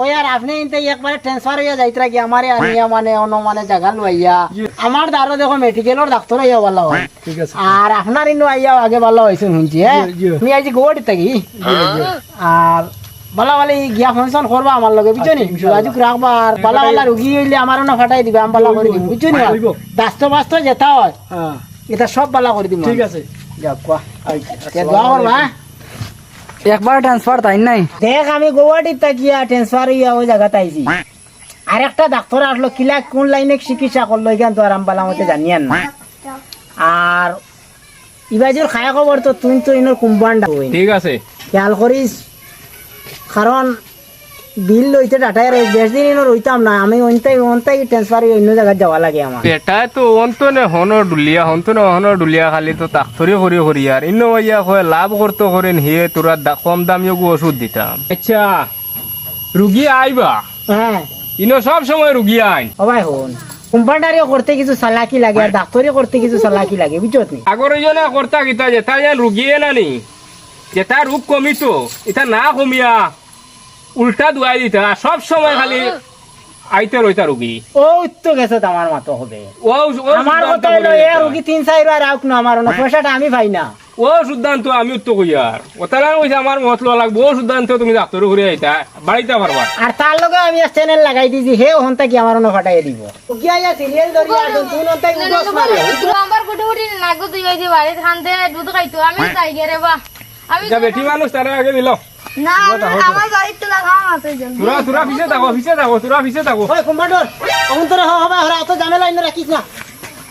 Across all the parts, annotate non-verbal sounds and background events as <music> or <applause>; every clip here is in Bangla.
ওই আর আপনি ইনতে একবারে ট্রান্সফার হইয়া যাইতরা কি আমারে আনিয়া মানে অন্য মানে জায়গা লইয়া আমার দ্বারা দেখো মেডিকেলের ডাক্তার হইয়া ভালো হয় ঠিক আছে আর আপনার ইনো আইয়া আগে ভালো হয়েছে শুনছি হ্যাঁ জি, জি। তুমি থাকি আর ভালো ভালো গিয়া ফাংশন করবা আমার লগে বুঝছ নি যোগাযোগ রাখবা আর ভালো ভালো রুগী হইলে আমারও না ফাটাই দিবে আমি ভালো করে দিব বুঝছ নি হইব। দাস্ত বাস্ত যেটা হয় হ্যাঁ এটা সব ভালো করে দিব ঠিক আছে যাক কোয়া দোয়া করবা হ্যাঁ? একবার ট্রান্সফার তাই নাই? দেখ আমি গুয়াহাটির তাকিয়া ট্রান্সফার হইয়া ওই জায়গা তাইছি আর একটা ডাক্তার আসলো কিলা কোন লাইনে চিকিৎসা করল এখান তো আরাম পালা মতে জানিয়ান না। আর ইবাজুর খায়া খবর তো তুই তো ইনোর কুম্পান্ডা ঠিক আছে। খেয়াল করিস কারণ বিল লইতে ডাটাই রয়েছে বেশ দিন ইনো রইতাম না আমি অন্তাই অন্তাই ট্রান্সফার অন্য জায়গায় যাওয়া লাগে আমার। এটা তো অন্ত নে হন ডুলিয়া হন্ত নে হন ডুলিয়া খালি তো তাকতরি করি করি আর। ইন্ন ইয়া কয় লাভ করতে করেন হিয়ে তোরা কম দামি ওষুধ দিতাম। আচ্ছা রুগী আইবা? হ্যাঁ। ইনো সব সময় রুগী আইন? ও ভাই হন কুম্পান্ডারিও করতে কিছু সালাকি লাগে আর ডাক্তারিও করতে কিছু সালাকি লাগে বুঝছ নি? আগর জনা কর্তা গীতা যেটা যেন রুগীয়ে নানি যেটা রূপ কমিতো এটা না কমিয়া। উল্টা দুয়াই দিতা সব সময় খালি আইতে রইতা রুগী। ও তো গেছে আমার মতো হবে। ও ও আমার কথা হলো এ। রুগী তিন চার বার আউক না আমার না পয়সাটা আমি পাই না। ও সিদ্ধান্ত আমি উত্তর কই আর। ওতারা কইছে আমার মত লাগবো। ও সিদ্ধান্ত তুমি ডাক্তার ঘুরে আইতা বাড়িতে পারবা আর তার লগে আমি চ্যানেল লাগাই দিছি হে হন্তা কি আমার না ফাটাই দিব। গিয়া ইয়া সিরিয়াল ধরিয়া আসুন তুই নন্তা উদস মারে। আমার গুটি গুটি নাগো তুই যে বাড়ি খানতে দুধ খাইতো আমি যাই গে রে বা। আমি যা বেটি মানুষ তারা আগে দিল। না আমার- আমার লাগাম আছে জলদি তুরা তুরা পিছে থাকো পিছে থাকো তুরা পিছে থাকো। ওই কুম্বাডর অমন হবে? হরা অত ঝামেলা ইন রাখিস না।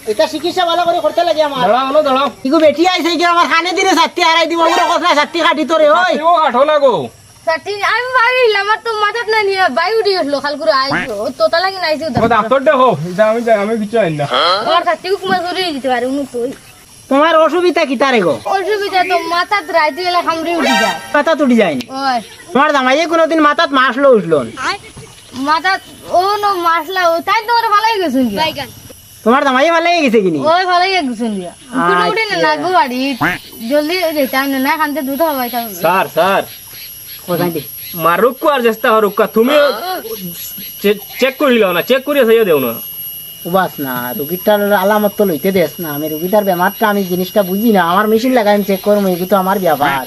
এটা চিকিৎসা ভালো করে করতে লাগে আমার। দাঁড়াও হলো দাঁড়াও। ইগু বেটি আইছে কি? আমার খানে দিনে সাত্তি হারাই দিব ওগুলো কথা সাত্তি কাটি তোরে ওই। ও কাঠো না গো। সাথী আমি ভাবিলাম আমার তো মাথাত না নিয়ে বাই উঠি আসলো খাল করে আইছো কি নাইছো ও ডাক্তার দেখো আমি যাই- আমি কিছু আইন না। আমার সাথী কুমার করে দিতে পারে উনি তো তোমার অসুবিধা কি তারে গো? অসুবিধা তো মাথাত রাইতে গেলে খামড়ে উঠি যায়। মাথা তুটি যায়নি। ওই। তোমার জামাইয়ে কোনোদিন মাথাত মাসলো উঠল না। মাথাত ও নো মাসলা ও তাই তোমার ভালোই গেছুন তোমার জামাইয়ে ভালো হয়ে গেছে কিনি? ওই ভালোই গেছুন দিয়া উঠে উঠে না নাগো বাড়ি। জলদি যেতাম না খানতে দুধ হবাই থাকবে স্যার স্যার। কোথায় দি? মারুক আর চেষ্টা করুক তুমি চেক করিল না চেক করিয়া চাইয়া দেও না। উবাস না রুগীটার আলামত তো লইতে দেস না। আমি রুগীটার বেমারটা আমি জিনিসটা বুঝি না। আমার মেশিন লাগাই আমি চেক করব এগুলো তো আমার ব্যাপার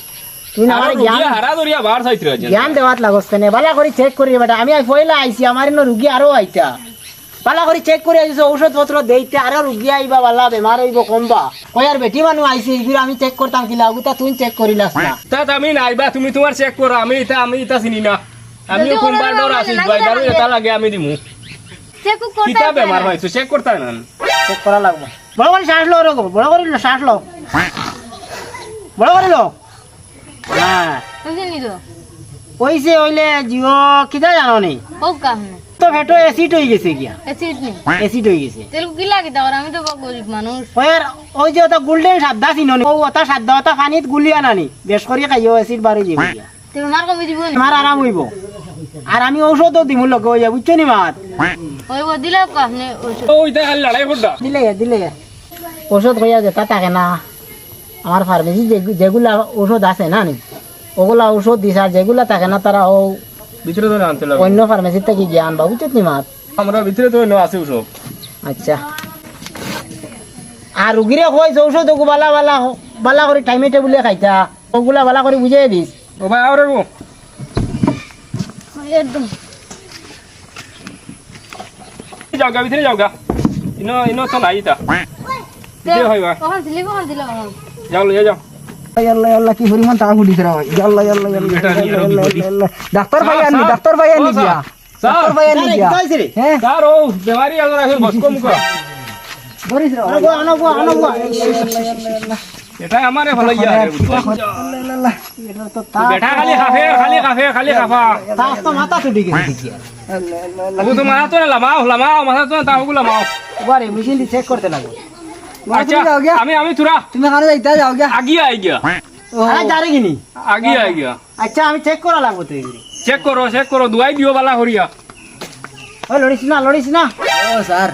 তুই না আমার জ্ঞান হারা ধরিয়া বার চাইতে জ্ঞান দেওয়াত লাগস কেনে। বালা করে চেক করি বেটা। আমি পয়লা আইছি আমার ইনো রুগী আরও আইতা। বালা করে চেক করে আইছে ঔষধ পত্র দেইতে আরও রুগী আইবা বালা বেমার হইব কমবা। কই আর বেটি আইছে আমি চেক করতাম কি লাগুতা তুই চেক করিলাস না। তাত আমি নাইবা তুমি তোমার চেক করো আমি এটা আমি এটা চিনি না। ডর আছি এটা লাগে আমি দিমু। কিতা বেমার হয়েছে চেক করতে না চেক করা লাগবে। বড় করে শ্বাস লো রকম বড় করে শ্বাস লো। বড় করে লো। হ্যাঁ বুঝলি তো কইছে জিও কিতা জানো নি তো ভেটো এসিড হয়ে গেছে গিয়া হয়ে গেছে। তেল কি লাগে তার আমি তো গরিব মানুষ ওর ওই যে ওটা গোল্ডেন সাদা চিনো নি ও ওটা সাদা ওটা পানিত গুলিয়া নানি বেশ করে খাইও এসিড বাড়ি যাবে গিয়া তেল মার কমি দিব নি? আরাম হইব। আর আমি ঔষধও দিমু লগে হইয়া বুঝছ নি মাত ওই ও দিলে কাহনে ওষুধ ওইটা খালি লড়াই করতা দিলে দিলে ওষুধ হইয়া যেটা থাকে না। আমার ফার্মেসি যেগুলা ওষুধ আছে না নি ওগুলা ওষুধ দিছে আর যেগুলা থাকে না তারা ও ভিতরে তো আনতে লাগে অন্য ফার্মেসির থেকে জ্ঞান বা বুঝছ নি মাত আমরা ভিতরে তো ন আছে ওসব আচ্ছা। আর রুগীরে কই যে ঔষধ ওগু বালা বালা বালা করে টাইমে টেবুলে খাইতা। ওগুলা বালা করে বুঝাই দিস। ও ভাই আরে একদম যাওগা ভিতরে যাওগা ইনো ইনো তো নাই তা দিয়ে হইবা কখন দিলে কখন দিলে কখন যাও লইয়া যাও আল্লাহ আল্লাহ কি পরিমাণ টাকা ফুটিছে রে ভাই আল্লাহ আল্লাহ আল্লাহ ডাক্তার ভাই আনি ডাক্তার ভাই আনি গিয়া ডাক্তার ভাই আনি গিয়া হ্যাঁ স্যার ও বেমারি আলো রাখে বসকো মুখ ধরিস রে আনব আনব আনব এটা আমারে ভালো ইয়া বেটা খালি খাফে খালি খাফে খালি খাফা তাস তো মাথা ও তো মাথা তো লামাও লামাও মাথা তো তাও গুলা মাও এবারে মেশিন দিয়ে চেক করতে লাগবে আচ্ছা আমি আমি তুরা। তুমি খানে যাইতা যাও গিয়া। আগিয়া আই গিয়া আরে যারে কিনি আগিয়া আই গিয়া আচ্ছা আমি চেক করা লাগবো তো চেক করো চেক করো দুয়াই দিও বালা করিয়া ওই লড়িস না লড়িস না। ও স্যার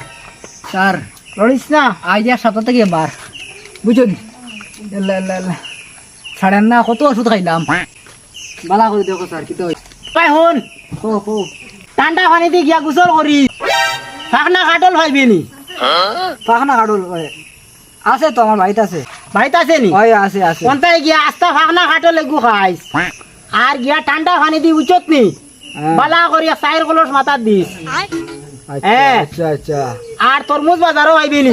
স্যার। লড়িস না। আর সপ্তাহ থেকে বার। বুঝো ছাড়েন না কত ওষুধ খাইলাম। বালা করে দেখো স্যার কি পাই হন কো কো। ঠান্ডা পানিতে গিয়া গোসল করি। ফাঁকনা কাটল ভাইবে নি পাখনা কাটল। আছে তো আমার বাড়িতে আছে। ভাইত আছে নি? ওই আছে আছে। কোনটাই গিয়া আস্তা ফাঁকনা কাটল এগু খাইস। আর গিয়া ঠান্ডা পানি দি উচত নি। হ্যাঁ। বালা করিয়া চাইর কলস মাথার দিস। আচ্ছা হ্যাঁ। আচ্ছা আচ্ছা। আর তরমুজ বাজারও আইবি নি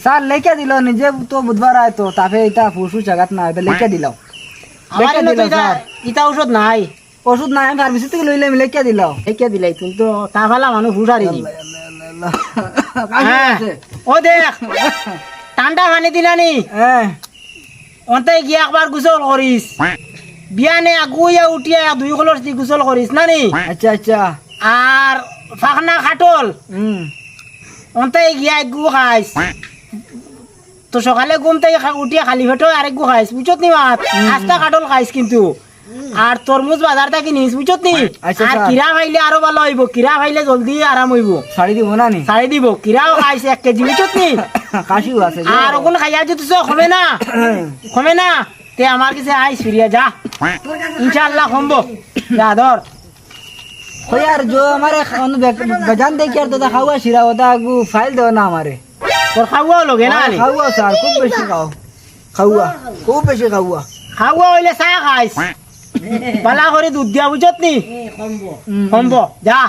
স্যার লেখা দিল নিজে তো বুধবার আয় তো তাপে এটা পরশু জায়গাত না এটা লেখা আমার লেখা ইটা স্যার। ইটা ঔষধ নাই। ওষুধ নাই ফার্মেসি থেকে লইলে আমি লেখা দিলাম একে দিলাই তুমি তো তা ফালা মানুষ হ্যাঁ ও দেখ ঠান্ডা পানি দিলানি অন্তে গিয়া একবার গোসল করিস বিয়ানে আগুইয়া উঠিয়া দুই কলস দি গোসল করিস নানি আচ্ছা আচ্ছা। আর ফাঁকনা খাটল। হুম অন্তে গিয়া একগু খাইস তো সকালে ঘুম থেকে খা- উঠিয়া খালি পেটো আর একগু খাইস বুঝত নি মাত আস্তা কাটল খাইস কিন্তু আর তরমুজ বাজার থেকে নিস বুঝত নি আচ্ছা, আর স্যার। কিরা খাইলে আরো ভালো হইব কিরা খাইলে জলদি আরাম হইব শাড়ি দিব না নি ছাড়ি দিব কিরাও খাইছে এক কেজি বুঝত নি <laughs> কাশিও আছে যে। আর ওগুলো খাইয়া যদি তো কমে না <coughs> কমে না তে আমার কাছে আইস ফিরিয়া যা ইনশাআল্লাহ কমবো যা ধর ওই আর जो हमारे अनु गजान दे के तो खावा शिरा होता गु फाइल दो ना हमारे তোর খাওয়া লগে না খাওয়া স্যার খুব বেশি খাও। খাওয়া খুব বেশি খাওয়া। খাওয়া হইলে চাহ খাইস। বালা করে দুধ দিয়া বুঝত নি? কমব যা।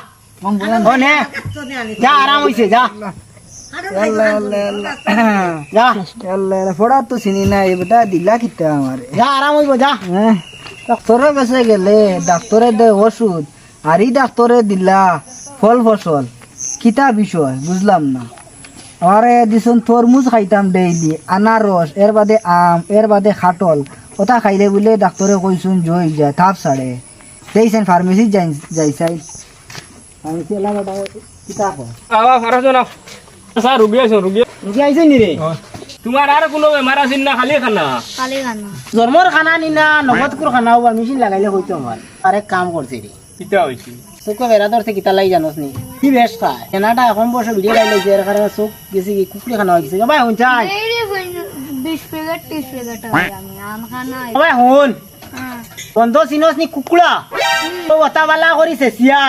যা আরাম হইছে যা। যা। ফোড়া তো চিনি না এই বেটা দিলা কিতা আমারে? যা আরাম হইব যা। হ্যাঁ ডাক্তারের কাছে গেলে ডাক্তারে দে ওষুধ আর এই ডাক্তারে দিলা ফল ফসল কিতা বিষয় বুঝলাম না। আমারে দিছুন তরমুজ খাইতাম ডেইলি আনারস এর বাদে আম এর বাদে খাটল। ওটা খাইলে বলে ডাক্তারে কইছুন জই যায় থাপ সারে দেইছেন ফার্মেসি যাই যাইছাই ফার্মেসি এলা বেটা কিতা কয়? আওয়া ফারাজ স্যার রুগী আছো রুগী রুগী আইছে নি রে তোমার আর কোনো বেমার আছে না খালি খানা? কালি গানা জন্মর খানা নি না নগদকুর খানা হবা মেশিন লাগাইলে হইতো আমার আরেক কাম করছে রে কিতা হইছি চোখ বেড়া ধরছে কিতা লাই জানোস নি? কি বেশ খায়? এনাটা এখন বসে ভিডিও লাই লাইছে এর কারণে চোখ গেছে কি কুকুরে খানা হয়ে গেছে ভাই হুন চাই বিশ প্যাকেট ত্রিশ প্যাকেট আমি আম খানা ভাই হুন হ্যাঁ। বন্ধ চিনস নি কুকুরা তো ওটা বালা করি চেঁচিয়া।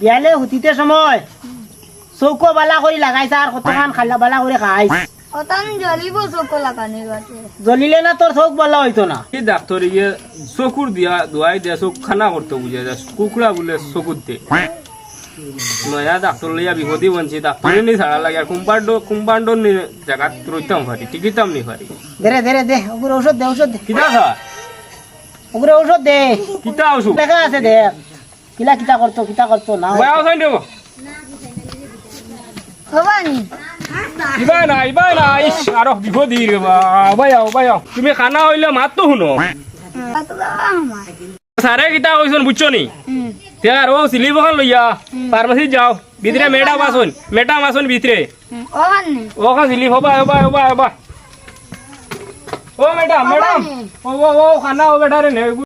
বিয়ালে হুতিতে সময়। চৌকো বালা কৰি লাগাইছা আর কতখান খালা বালা করে খাইছ। জ্বলিলে না তোর চোখ বালা হইতো না কি ডাক্তার ইয়ে চকুর দিয়া দোয়াই দিয়া চোখ খানা করতে বুঝে যায় কুকুরা বলে চকুর দে নয়া ডাক্তার লইয়া বিপদী বনছি ডাক্তারে নি ছাড়া লাগে আর কুম্পান্ড কুম্পান্ড নি জায়গাত রইতাম পারি টিকিতাম নি পারি দে দে দে ওগুলো ঔষধ দে ঔষধ দে কিতা খা ওগুলো ঔষধ দে কিতা ওষুধ লেখা আছে দে কিলা কিতা করতো কিতা করতো না বয়া ওখান দেব হবানি ইবানা ইবানা ইস আর বিপদ দিল অবায়া অবায়া তুমি খানা হইলে মাত তো শুনো সারে কিতা হইছন বুঝছো নি তে আর ও সিলিপ খান লইয়া ফার্মাসি যাও ভিতরে মেডাম আসুন মেডাম আসুন ভিতরে ও খান সিলিপ হবা হবা হবা হবা ও মেডাম মেডাম ও ও খানা ও বেটা রে